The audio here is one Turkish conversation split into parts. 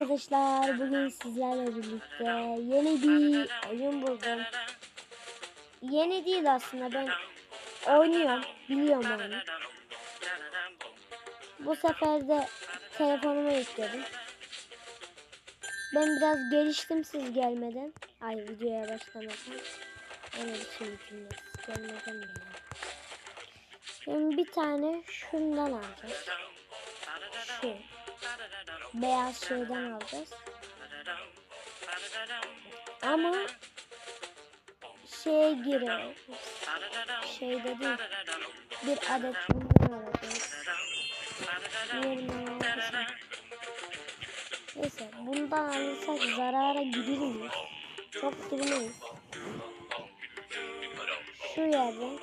Arkadaşlar bugün sizlerle birlikte yeni bir oyun buldum. Yeni değil aslında ben oynuyorum biliyorum onu. Bu sefer de telefonuma yükledim. Ben biraz geliştim siz gelmeden. Ay videoya başlamadan. Öyle bir şey cümlesi gelmeden yani. Şimdi bir tane şundan alacağız. Şu beyaz şeyden alacağız. Ama şeye giriyor. Şey dedi. Bir adet bundan alacağız. Neyse bundan alırsak zarara girmeyiz. Çok girmeyiz. Şu yerden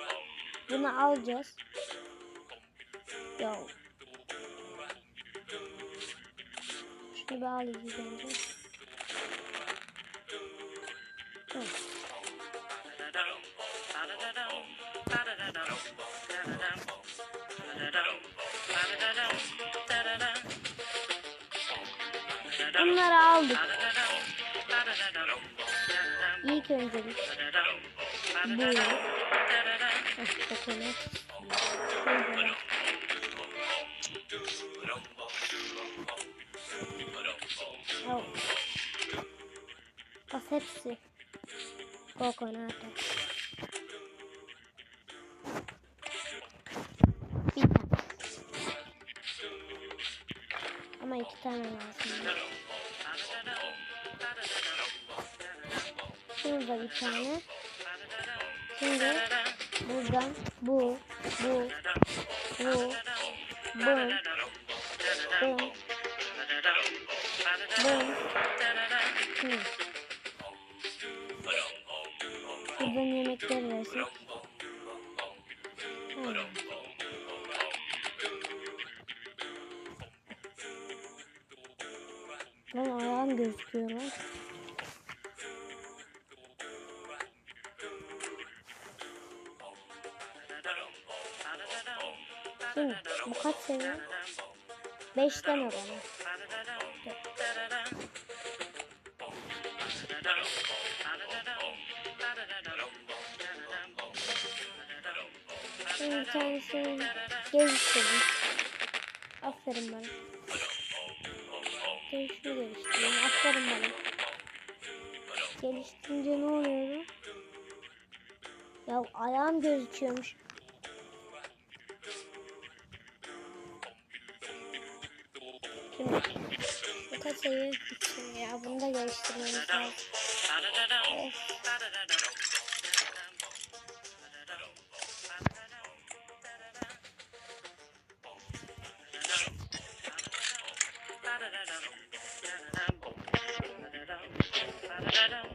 bunu alacağız. Yo. Şunu bir alayım önce. Hı. Bunları aldık. İlk önce bu. Ah, kokonat. Hepsi. Kokonat. Bir tane. Ama iki tane lazım. Şurada bir tane. Şimdi buradan bu, bu, bu, bu, bu, bu. Hı. 5 tane bana. Şimdi bir tanesini geliştirdim. Aferin bana. Gelişimi geliştirdim. Aferin bana. Geliştirince ne oluyordu? Ya ayağım gözüküyormuş. Üç seviye. Ya bunu da geliştirmemiz lazım. Evet. Hmm,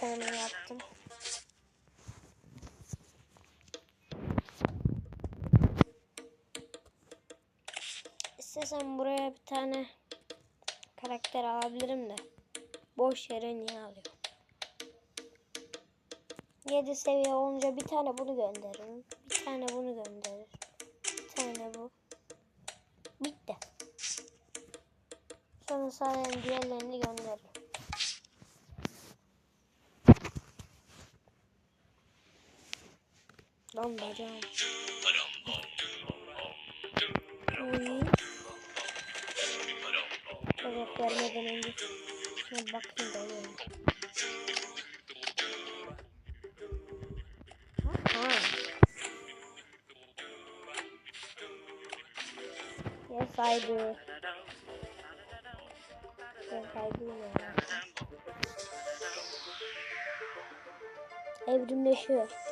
Tane yaptım. İstesem buraya bir tane karakter alabilirim de. Boş yere niye alıyorum? 7 seviye olunca bir tane bunu gönderirim. Bir tane bunu gönderir. Bir tane bu. Bitti. Sonra sadece diğerlerini gönderirim. Lan bacağım. Cevap vermeden önce şuna bakayım da. Ha. Yes I do. Yes I do ya. Evrimleşiyor.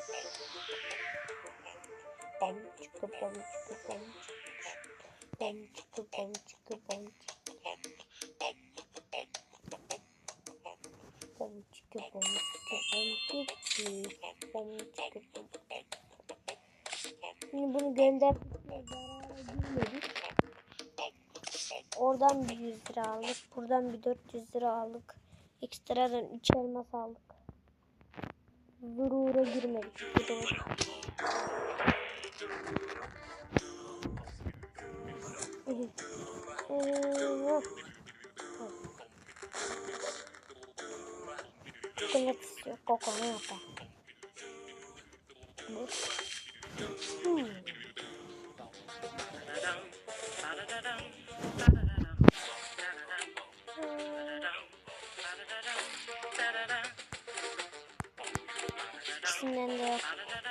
Çıkı. Bom çıkı bom. Şimdi bunu girmedik. Oradan bir 100 lira aldık. Buradan bir 400 lira aldık. Ekstradan 3 elmas aldık. Zurura girmedik. Bu doğru. Ee, Çikolata istiyor. Kokonu yapar. Bu. Hmm. İkisinden de yok. Bu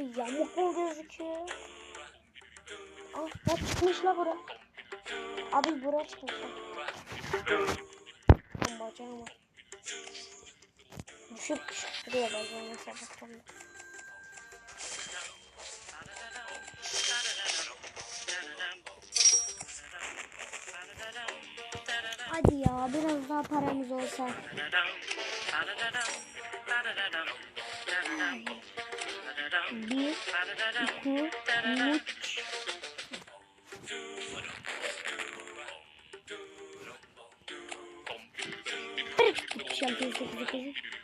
yamuk mu gözüküyor? Ah bak çıkmış la bura. Abi bura çıkmış. Lan bacağım var. Düşüp düşüp duruyor bacağım sabahtan beri. Hadi ya biraz daha paramız olsa bir, iki, üç. Şampiyon 8'e 8'e.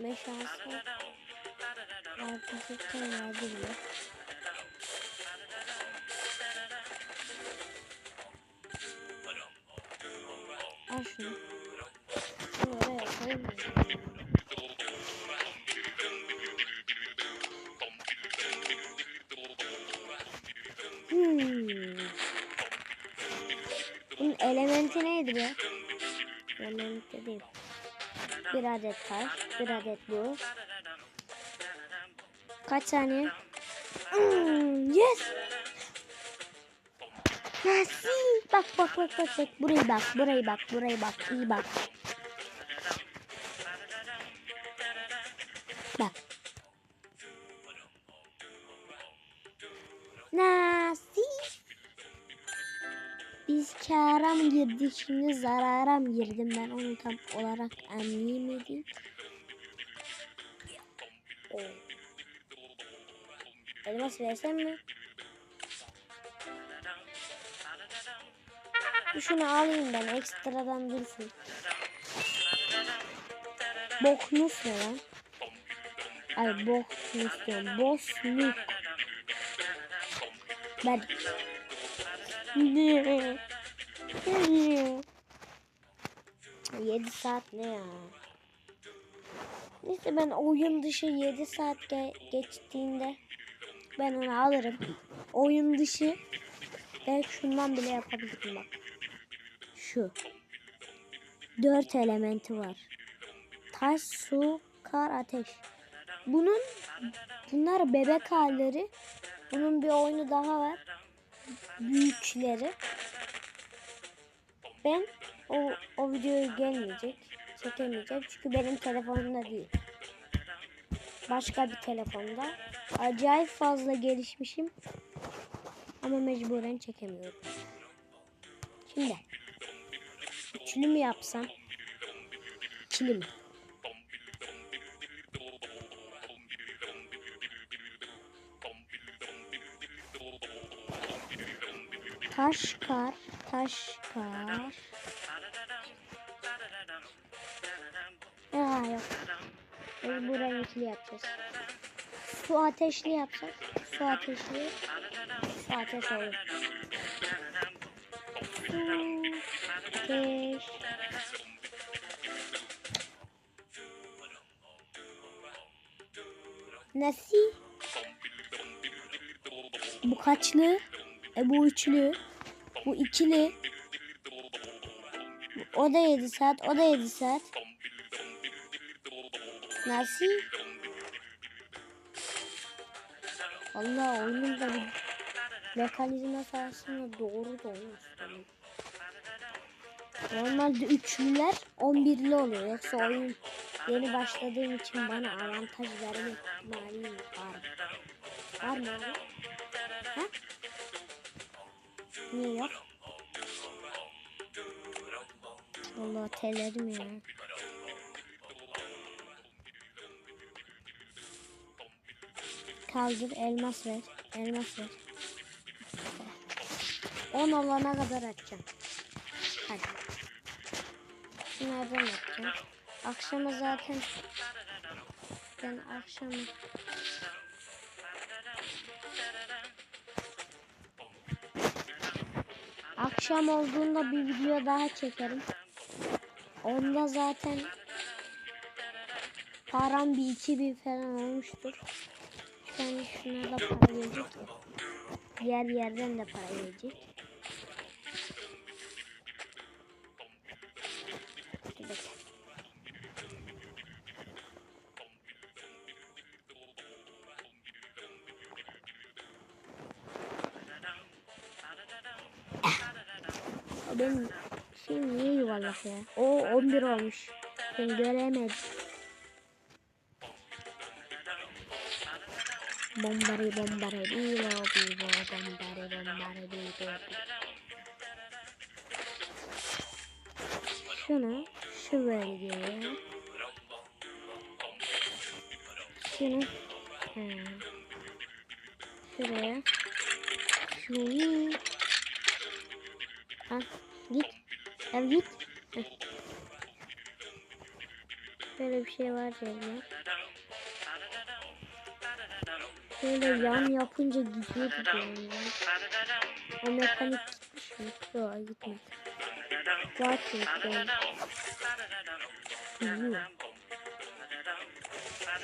Ve şansı Arkadaşlıktan verdi bile. Al şunu. Şunu oraya koyayım. Elementi neydi be? Elementi değil. Bir adet taş, bir adet bu. Kaç saniye? Hmm, yes! Nasıl? Bak bak bak bak bak. Burayı bak, burayı bak, burayı bak. İyi. Bak. Mı girdik şimdi zarara mı girdim ben onu tam olarak anlayamadım. Oo. Elmas versem mi? Şunu alayım ben ekstradan dursun. Boknus ne lan? Ay boknus diyorum. Bosnuk. Ben. Ne? Ne? 7 saat ne ya? Neyse ben oyun dışı 7 saat ge geçtiğinde ben onu alırım. Oyun dışı belki şundan bile yapabilirim bak. Şu. Dört elementi var. Taş, su, kar, ateş. Bunun bunlar bebek halleri. Bunun bir oyunu daha var. Büyükleri. Ben o, o videoyu gelmeyecek. Çekemeyeceğim. Çünkü benim telefonumda değil. Başka bir telefonda. Acayip fazla gelişmişim. Ama mecburen çekemiyorum. Şimdi. Üçlü mü yapsam? İkili mi? Taş kar, taş kar. Ya yok. Biz burayı ikili yapacağız. Su ateşli yapsak. Su ateşli. Su ateş olur. Su ateş. Nasıl? Bu kaçlı? E bu üçlü. Bu ikili. O da 7 saat. O da 7 saat. Nasıl? Allah oyunun da mekanizma sayesinde doğru da olmuş. Normalde üçlüler 11'li oluyor. Yoksa oyun yeni başladığım için bana avantaj verme ihtimali var. Var mı? Ha? Niye yok? Allah telerim ya. Kaldır elmas ver. Elmas ver. 10 olana kadar açacağım. Hadi. Nereden yapacağım? Akşama zaten ben akşam akşam olduğunda bir video daha çekerim. Onda zaten param bir iki bin falan olmuştur. Yani şuna da para gelecek. Diğer yerden de para gelecek. Ya? O 11 olmuş. Ben göremedim. Bombari bombari bilo bilo bombari bombari bilo. Şunu şu bölgeye. Şunu ha. şuraya. Şunu. Bir şey var. Böyle yan yapınca gidiyor yani. O mekanik gitmiş mi? Yok gitmedi. Yani. Gidiyor.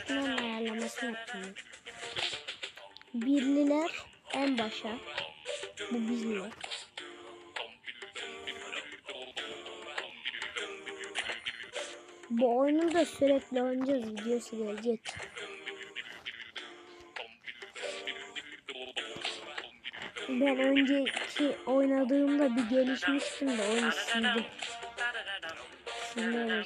Bunun ayarlamasını yapacağım. Birliler en başa. Bu birliler. Bu oyunu da sürekli oynayacağız. Videosu gelecek. Ben önceki oynadığımda bir gelişmiştim de oyunu sildim. Silmeye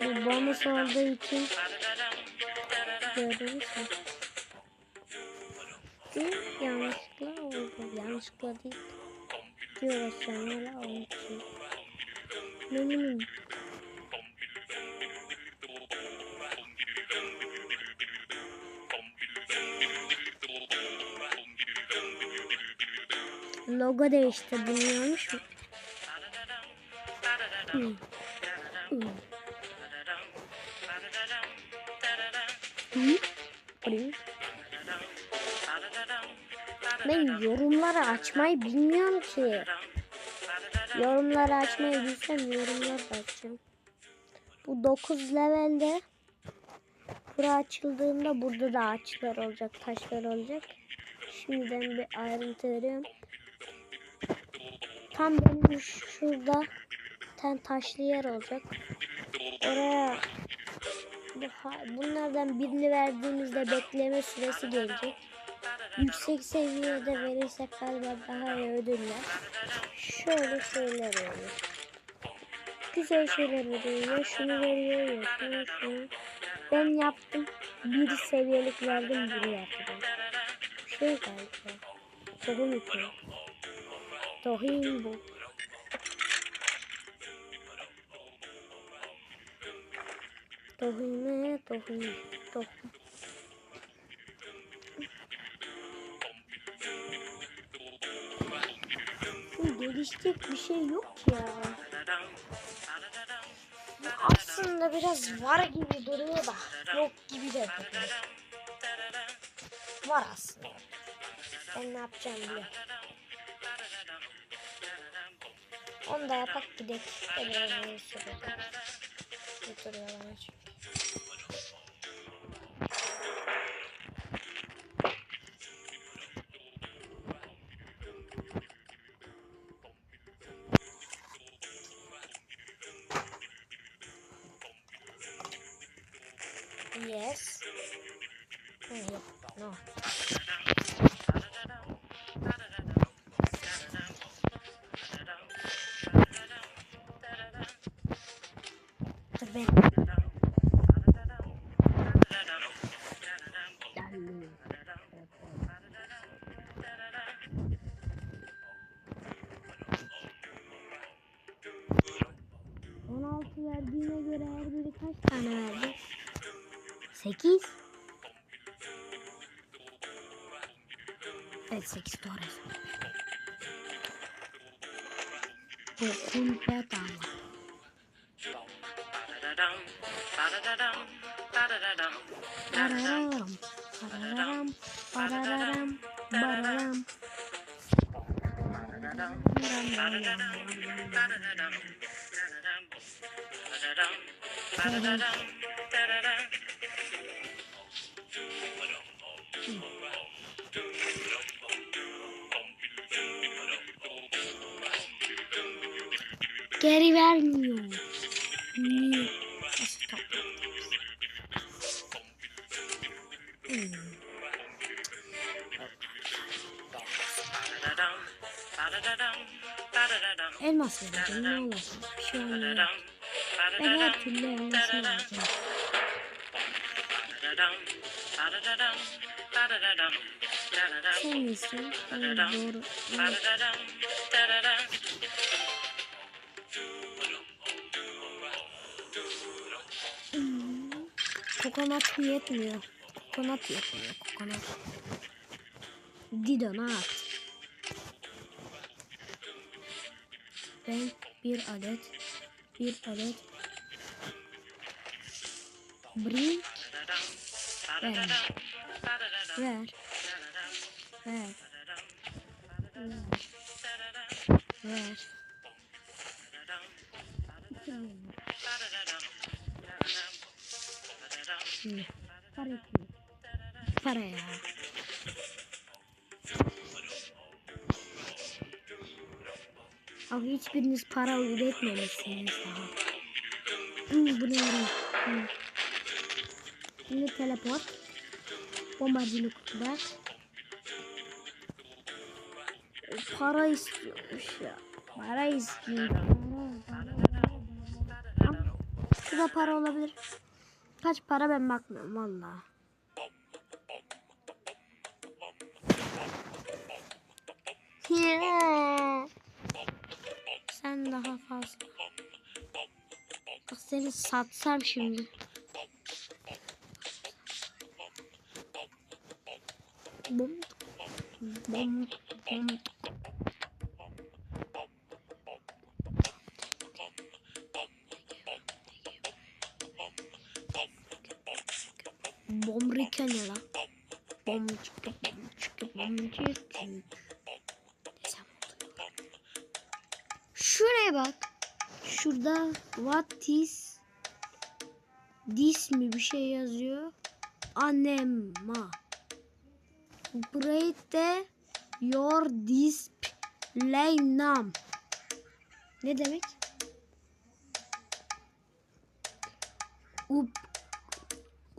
Bu bonus olduğu için gördünüz? Yanlışlıkla değil. Diyor için. Ne bileyim. Logo değişti biliyormuş mu? Hmm. Hmm. Hı? Burayı. Ben yorumları açmayı bilmiyorum ki. Yorumları açmayı bilsem yorumlar açacağım. Bu 9 levelde bura açıldığında burada da ağaçlar olacak, taşlar olacak. Şimdiden bir ayrıntı veriyorum. Tam benim şurada tane taşlı yer olacak. Oraya bunlardan birini verdiğimizde bekleme süresi gelecek. Yüksek seviyede verirsek galiba daha iyi ödüller. Şöyle şeyler oluyor. Güzel şeyler veriyor. Ya şunu veriyor ya şunu şunu. Ben yaptım. Bir seviyelik verdim buraya kadar. Şey galiba. Tohum ipi. Tohum bu. Tohum ne? Tohum. Tohum. Gelişecek bir şey yok ya. Aslında biraz var gibi duruyor da yok gibi de duruyor. Var aslında. Ben ne yapacağım diye. Onu da yapak gidelim. De biraz uzun süre. Götürüyor bana verdiğine göre her biri kaç tane verdi? Sekiz. Evet sekiz doğru. Dokun bedava. Pararam, pararam, pararam, pararam. Geri vermiyor. Niye? Hmm. Elmas vereceğim ne olur. Bir şey. Ben her türlü elmas vereceğim. Sen misin? Evet, doğru. Evet. Kokonat yetmiyor. Kokonat yetmiyor. Kokonat. Didonat. Ben bir adet bir adet Brink ver ver ver ver Şimdi para. Abi hiçbiriniz para üretmemişsiniz daha. Hmm, bu ne ara? Hmm. Şimdi teleport. Bombacılık kutular. Para istiyormuş ya. Para istiyor. Şurada para olabilir. Kaç para ben bakmıyorum valla. Sen daha fazla. Seni satsam şimdi. Bum. Bum. Bum. Bombrika ne lan? Bombrika, bombrika, bombrika. Şuraya bak. Şurada what is this mi bir şey yazıyor. Anema. De your display name. Ne demek? Up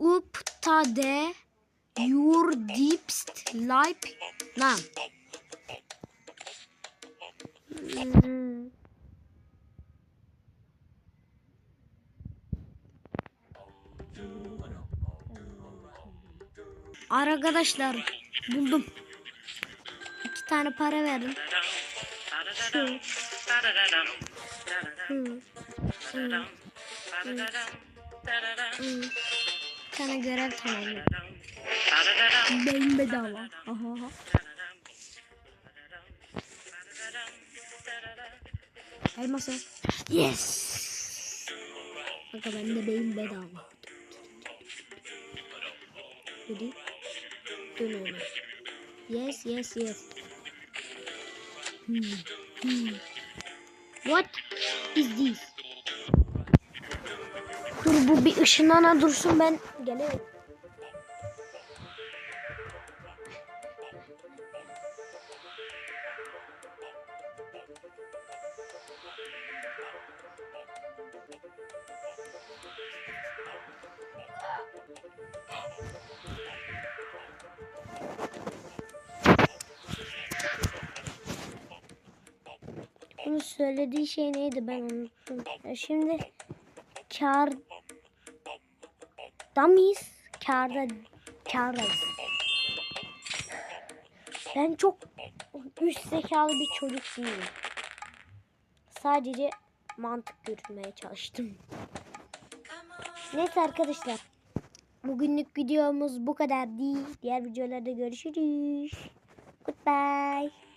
Uptade your life name. Hmm. Arkadaşlar buldum. İki tane para verdim. Şu. Hı. Hı. Hı. Bir tane görev tamamladım. Benim bedava. Aha. aha. Elması. Yes. Bakın bende beyin bedava. Dedi. Dön ona. Yes yes yes. Hmm. Hmm. What is this? Dur bu bir ışınlana dursun ben geliyorum. Söylediği şey neydi ben unuttum. Ya şimdi kar da mıyız? Karda kardayız. Ben çok üst zekalı bir çocuk değilim. Sadece mantık yürütmeye çalıştım. Neyse arkadaşlar. Bugünlük videomuz bu kadar değil. Diğer videolarda görüşürüz. Goodbye.